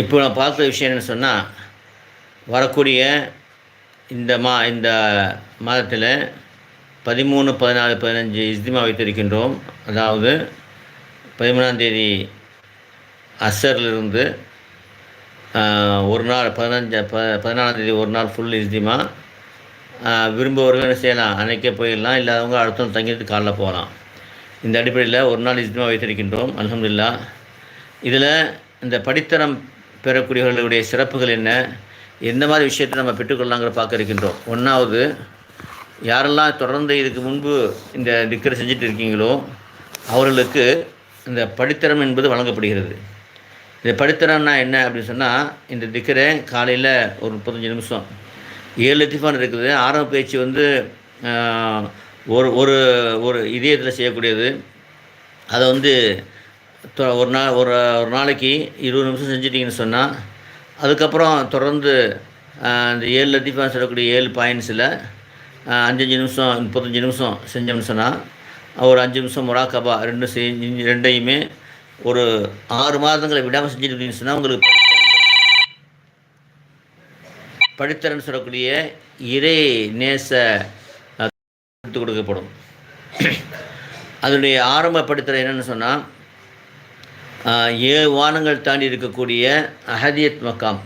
இப்போ நான் பார்த்த விஷயம் என்னன்னு சொன்னால் வரக்கூடிய இந்த மா இந்த மாதத்தில் பதிமூணு பதினாலு பதினஞ்சு இஸ்திமா வைத்திருக்கின்றோம். அதாவது பதிமூணாம் தேதி அசர்லிருந்து ஒரு நாள் பதினஞ்சு ப பதினாலாம் தேதி ஒரு நாள் ஃபுல் இஸ்திமா. விரும்புவர்கள் என்ன செய்யலாம்? அன்னைக்கே போயிடலாம். இல்லாதவங்க அடுத்த தங்கிட்டு காலைல போகலாம். இந்த அடிப்படையில் ஒரு நாள் இஸ்திமா வைத்திருக்கின்றோம். அலமதுல்லா இதில் இந்த படித்தரம் பெறக்கூடியவர்களுடைய சிறப்புகள் என்ன? எந்த மாதிரி விஷயத்தை நம்ம பெற்றுக்கொள்ளலாங்கிற பார்க்க இருக்கின்றோம். ஒன்றாவது யாரெல்லாம் தொடர்ந்து இதுக்கு முன்பு இந்த திக்கரை செஞ்சுட்டு இருக்கீங்களோ அவர்களுக்கு இந்த படித்தரம் என்பது வழங்கப்படுகிறது. இந்த படித்தரம்னா என்ன அப்படின்னு சொன்னால் இந்த திக்கரை காலையில் ஒரு முப்பத்தஞ்சு நிமிஷம் ஏழு லத்திஃபான் இருக்குது ஆரம்ப பயிற்சி வந்து ஒரு ஒரு ஒரு இதயத்தில் செய்யக்கூடியது. அதை வந்து ஒரு நாள் ஒரு ஒரு நாளைக்கு இருபது நிமிஷம் செஞ்சிட்டிங்கன்னு சொன்னால் அதுக்கப்புறம் தொடர்ந்து அந்த ஏழு லத்தீஃபா சொல்லக்கூடிய ஏழு பாயிண்ட்ஸில் அஞ்சஞ்சு நிமிஷம் முப்பத்தஞ்சு நிமிஷம் செஞ்சோம்னு சொன்னால் ஒரு அஞ்சு நிமிஷம் முராக்கபா ரெண்டு செஞ்சு ரெண்டையுமே ஒரு ஆறு மாதங்களை விடாமல் செஞ்சுட்டு சொன்னால் உங்களுக்கு படித்தரன்னு சொல்லக்கூடிய இறை நேச கற்றுக் கொடுக்கப்படும். அதனுடைய ஆரம்ப படித்தரம் என்னென்னு சொன்னால் ஏழு வானங்கள் தாண்டி இருக்கக்கூடிய அஹதியத் மக்காம்.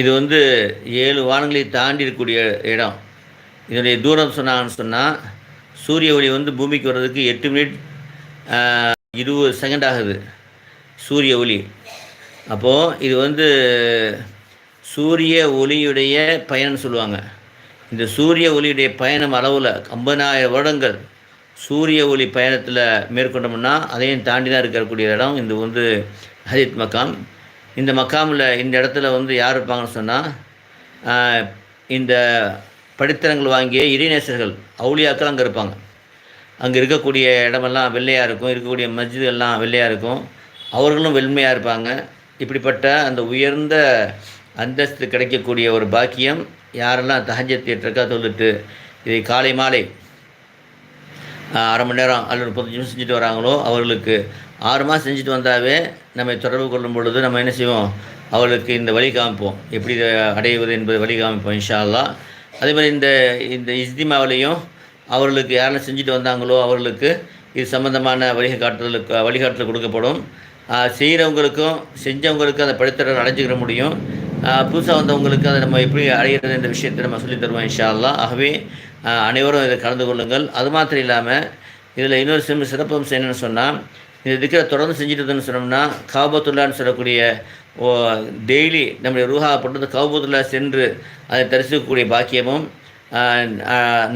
இது வந்து ஏழு வானங்களை தாண்டி இருக்கக்கூடிய இடம். இதனுடைய தூரம் சொன்னாங்கன்னு சொன்னால் சூரிய ஒளி வந்து பூமிக்கு வர்றதுக்கு எட்டு மினிட் இருபது செகண்ட் ஆகுது. சூரிய ஒளி. அப்போது இது வந்து சூரிய ஒளியுடைய பயணம்னு சொல்லுவாங்க. இந்த சூரிய ஒளியுடைய பயணம் அளவில் ஐம்பதாயிரம் வருடங்கள் சூரிய ஒளி பயணத்தில் மேற்கொண்டோம்னா அதையும் தாண்டி தான் இருக்கக்கூடிய இடம் இது வந்து ஹஜித் மக்காம் இந்த மக்காமில் இந்த இடத்துல வந்து யார் இருப்பாங்கன்னு சொன்னால் இந்த படித்தரங்கள் வாங்கிய இறைநேசர்கள் அவுளியாக்கள் அங்கே இருப்பாங்க. அங்கே இருக்கக்கூடிய இடமெல்லாம் வெள்ளையாக இருக்கும் இருக்கக்கூடிய மஸ்ஜிதெல்லாம் வெள்ளையாக இருக்கும். அவர்களும் வெண்மையாக இருப்பாங்க. இப்படிப்பட்ட அந்த உயர்ந்த அந்தஸ்து கிடைக்கக்கூடிய ஒரு பாக்கியம் யாரெல்லாம் தகஞ்சத் எட்டுறக்கா சொல்லிட்டு இதை காலை மாலை அரை மணி நேரம் அல்லது முப்பத்தஞ்சு நிமிஷம் செஞ்சுட்டு வராங்களோ அவர்களுக்கு ஆறு மாதம் செஞ்சுட்டு வந்தாவே நம்ம தொடர்பு கொள்ளும் பொழுது நம்ம என்ன செய்வோம்? அவர்களுக்கு இந்த வழி காமிப்போம். எப்படி அடைவது என்பது வழி காமிப்போம் இன்ஷா அல்லாஹ் அதே மாதிரி இந்த இந்த இஸ்திமாவிலையும் அவர்களுக்கு யாரெல்லாம் செஞ்சுட்டு வந்தாங்களோ அவர்களுக்கு இது சம்பந்தமான வழிகாட்டுதலுக்கு வழிகாட்டுதல் கொடுக்கப்படும். செய்கிறவங்களுக்கும் செஞ்சவங்களுக்கும் அந்த படித்தரம் அடைஞ்சிக்கிற முடியும். புதுசாக வந்தவங்களுக்கு அதை நம்ம எப்படி அடையிறது இந்த விஷயத்தை நம்ம சொல்லித் தருவோம் இன்ஷா அல்லா ஆகவே அனைவரும் இதில் கலந்து கொள்ளுங்கள். அது மாத்திரம் இல்லாமல் இதில் இன்னொரு சிம் சிறப்பம்சம் என்னென்னு சொன்னால் இந்த திக்கரை தொடர்ந்து செஞ்சுட்டு இருந்தோம்னு சொன்னோம்னா காபத்துல்லான்னு சொல்லக்கூடிய ஓ டெய்லி நம்முடைய ரூஹா பட்டது கவுபத்துல்லா சென்று அதை தரிசிக்கக்கூடிய பாக்கியமும்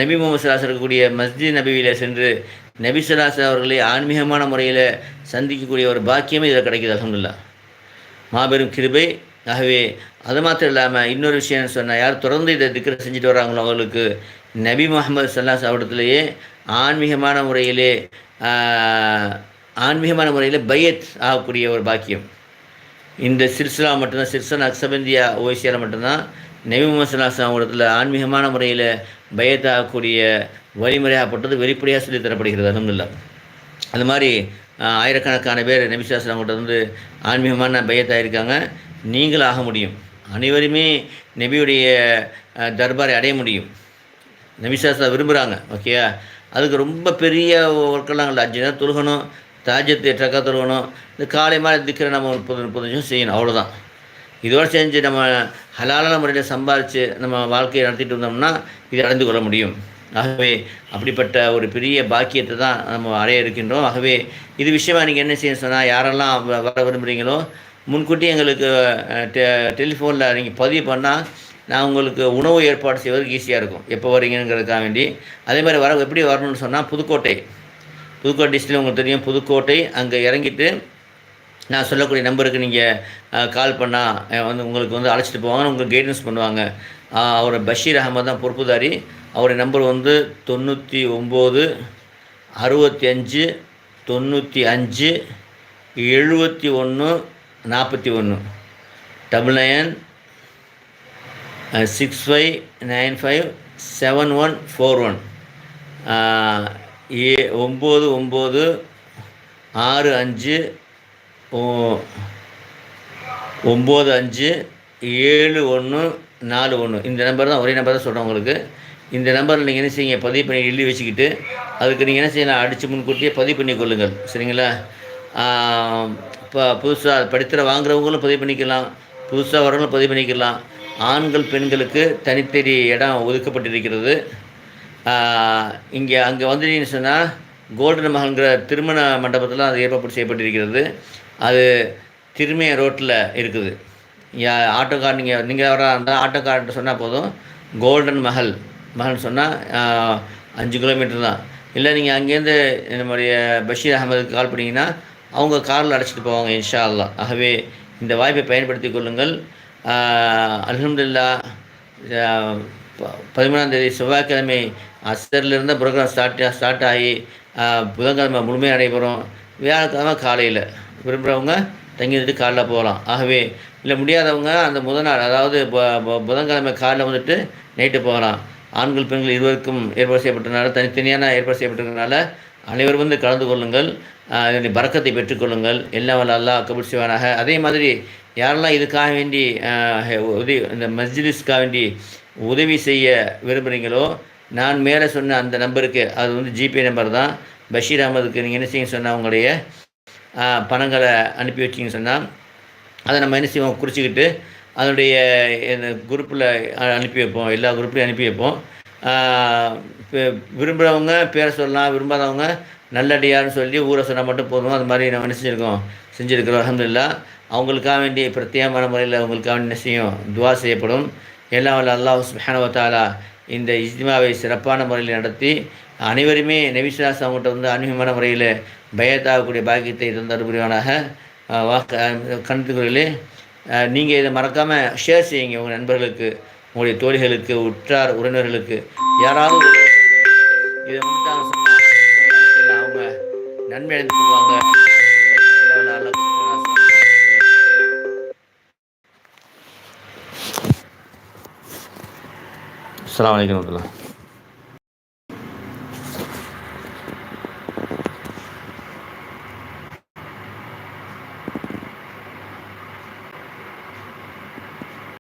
நபி முகமது சலாஸ் இருக்கக்கூடிய மஸ்ஜித் நபியில் சென்று நபி சலாஸ் அவர்களை ஆன்மீகமான முறையில் சந்திக்கக்கூடிய ஒரு பாக்கியமே இதில் கிடைக்கிது அலமதுல்லா மாபெரும் கிருபை. ஆகவே அது மாத்திரம் இல்லாமல் இன்னொரு விஷயம் சொன்னால் யார் தொடர்ந்து இதை திக்கரை செஞ்சுட்டு வராங்களோ அவர்களுக்கு நபி முகமது சல்லாஸ் அவடத்துலேயே ஆன்மீகமான முறையிலே ஆன்மீகமான முறையில் பையத் ஆகக்கூடிய ஒரு பாக்கியம். இந்த சிர்சலா மட்டும்தான் சிர்சன் அக்சபந்தியா ஓசியாவில் மட்டும்தான் நபி முகமது சல்லாஸ் அவடத்தில் ஆன்மீகமான முறையில் பையத் ஆகக்கூடிய வழிமுறையாகப்பட்டது வெளிப்படையாக சொல்லித் தரப்படுகிறது அலமதுல்லா அது மாதிரி ஆயிரக்கணக்கான பேர் நபிசாஸ்லாம் கிட்ட வந்து ஆன்மீகமான பயத்தாக இருக்காங்க. நீங்களும் ஆக முடியும். அனைவருமே நபியுடைய தர்பாரை அடைய முடியும். நபிசாஸ்தா விரும்புகிறாங்க ஓகேயா அதுக்கு ரொம்ப பெரிய ஒர்க்கெல்லாம் இல்லை. அஞ்சு நேரம் தொழுகணும் தாஜத்து எட்டக்கா தொழுகணும் இந்த காலை மாதிரி திக்கிற நம்ம முப்பது முப்பது நிமிஷம் செய்யணும் அவ்வளோதான் இதோடு செஞ்சு நம்ம ஹலாலான முறையில் சம்பாரித்து நம்ம வாழ்க்கையை நடத்திட்டு வந்தோம்னா இதை அடைந்து கொள்ள முடியும். ஆகவே அப்படிப்பட்ட ஒரு பெரிய பாக்கியத்தை தான் நம்ம அடைய இருக்கின்றோம். ஆகவே இது விஷயமா நீங்கள் என்ன செய்ய சொன்னால் யாரெல்லாம் வ- வர விரும்புகிறீங்களோ முன்கூட்டி எங்களுக்கு டெ டெலிஃபோனில் நீங்கள் பதிவு பண்ணால் நான் உங்களுக்கு உணவு ஏற்பாடு செய்வதற்கு ஈஸியாக இருக்கும். எப்போ வரீங்கிறதுக்காக வேண்டி. அதே மாதிரி வர எப்படி வரணும்னு சொன்னால் புதுக்கோட்டை. புதுக்கோட்டை டிஸ்ட்ரிக்ட் உங்களுக்கு தெரியும் புதுக்கோட்டை அங்கே இறங்கிட்டு நான் சொல்லக்கூடிய நம்பருக்கு நீங்கள் கால் பண்ணால் வந்து உங்களுக்கு வந்து அழைச்சிட்டு போவாங்க. உங்களுக்கு கைடன்ஸ் பண்ணுவாங்க. அவரை அவர் பஷீர் அகமது தான் பொறுப்புதாரி. அவருடைய நம்பர் வந்து தொண்ணூற்றி ஒம்பது அறுபத்தி அஞ்சு தொண்ணூற்றி அஞ்சு எழுபத்தி ஒன்று நாற்பத்தி ஒன்று double nine six five nine five seven one four one ஏ ஒம்பது ஒம்பது ஆறு அஞ்சு ஓ ஒம்பது அஞ்சு ஏழு ஒன்று நாலு ஒன்று. இந்த நம்பர் தான் ஒரே நம்பர் தான் சொல்கிறேன் உங்களுக்கு. இந்த நம்பரில் நீங்கள் என்ன செய்யுங்க? பதிவு பண்ணி எழுதி வச்சுக்கிட்டு அதுக்கு நீங்கள் என்ன செய்யலாம் அடித்து முன்கூட்டியே பதிவு பண்ணி கொள்ளுங்கள். சரிங்களா? இப்போ புதுசாக படித்திர வாங்குறவங்களும் பதிவு பண்ணிக்கலாம். புதுசாக வரவங்களும் பதிவு பண்ணிக்கலாம். ஆண்கள் பெண்களுக்கு தனித்தனி இடம் ஒதுக்கப்பட்டிருக்கிறது. இங்கே அங்கே வந்துட்டீங்கன்னு சொன்னால் கோல்டன் மகன்கிற திருமண மண்டபத்தில் அது ஏற்பாடு செய்யப்பட்டிருக்கிறது. அது திருமைய ரோட்டில் இருக்குது. ஆட்டோக்கார் ஆட்டோ கார் நீங்கள் நீங்கள் வர இருந்தால் ஆட்டோ சொன்னால் போதும். கோல்டன் மஹல் மஹல் சொன்னால் அஞ்சு கிலோமீட்டர் தான். இல்லை நீங்கள் அங்கேருந்து நம்முடைய பஷீர் அகமதுக்கு கால் பண்ணிங்கன்னா அவங்க காரில் அடைச்சிட்டு போவாங்க இன்ஷா அல்லா ஆகவே இந்த வாய்ப்பை பயன்படுத்தி கொள்ளுங்கள். அலமதுல்லா பதிமூணாம் தேதி செவ்வாய்க்கிழமை அசர்லேருந்து புரோகிராம் ஸ்டார்ட் ஸ்டார்ட் ஆகி புதன்கிழமை முழுமையாக நடைபெறும். வியாழக்கிழமை காலையில் விரும்புகிறவங்க தங்கி காலைல போகலாம். ஆகவே இல்லை முடியாதவங்க அந்த முதல் நாள் அதாவது புதன்கிழமை காலையில் வந்துட்டு நைட்டு போகலாம். ஆண்கள் பெண்கள் இருவருக்கும் ஏற்பாடு செய்யப்பட்டனால தனித்தனியான ஏற்பாடு செய்யப்பட்டிருக்கிறதுனால அனைவரும் வந்து கலந்து கொள்ளுங்கள். அதனுடைய பறக்கத்தை பெற்றுக்கொள்ளுங்கள் எல்லாம் வல்ல அல்லாஹ் கபூர் செய்வானாக. அதே மாதிரி யாரெல்லாம் இதுக்காக வேண்டி உதவி இந்த மஸ்ஜிதிஸ்க்காக வேண்டி உதவி செய்ய விரும்புகிறீங்களோ நான் மேலே சொன்ன அந்த நம்பருக்கு அது வந்து ஜிபே நம்பர் தான். பஷீர் அகமதுக்கு நீங்கள் என்ன செய்ய சொன்னால் உங்களுடைய பணங்களை அனுப்பி வச்சிங்க சொன்னால் அதை நம்ம என்ன செய்வோம் குறிச்சிக்கிட்டு அதனுடைய இந்த குரூப்பில் அனுப்பி வைப்போம். எல்லா குரூப்லேயும் அனுப்பி வைப்போம். விரும்புகிறவங்க பேரை சொல்லலாம் விரும்பாதவங்க நல்லடியார்னு சொல்லி ஊரை சொன்னால் மட்டும் போதும். அது மாதிரி நம்ம நினச்சிருக்கோம் செஞ்சுருக்கிறோம் அலமதுல்லா அவங்களுக்காக வேண்டிய பிரத்யேகமான முறையில் அவங்களுக்காக வேண்டிய என்ன செய்யும் துவா செய்யப்படும். எல்லாம் வல்ல அல்லாஹ் சுஹானவத்தாலா இந்த இஜ்மாவை சிறப்பான முறையில் நடத்தி அனைவருமே நபிசுலாஸ் அவங்கள்ட்ட வந்து அனுகமான முறையில் பயத்தாகக்கூடிய பாக்கியத்தை தந்தார் புரிவானாக. வாக்கு கணத்துக்குறையிலே நீங்கள் இதை மறக்காமல் ஷேர் செய்யுங்க உங்கள் நண்பர்களுக்கு. உங்களுடைய தோழிகளுக்கு உற்றார் உறவினர்களுக்கு யாராவது இதை வந்துட்டாங்க சொன்னால் அவங்க நன்மை அடைந்து கொள்வாங்க. அஸ்லாம் வலைக்கம் வரமத்துல்லா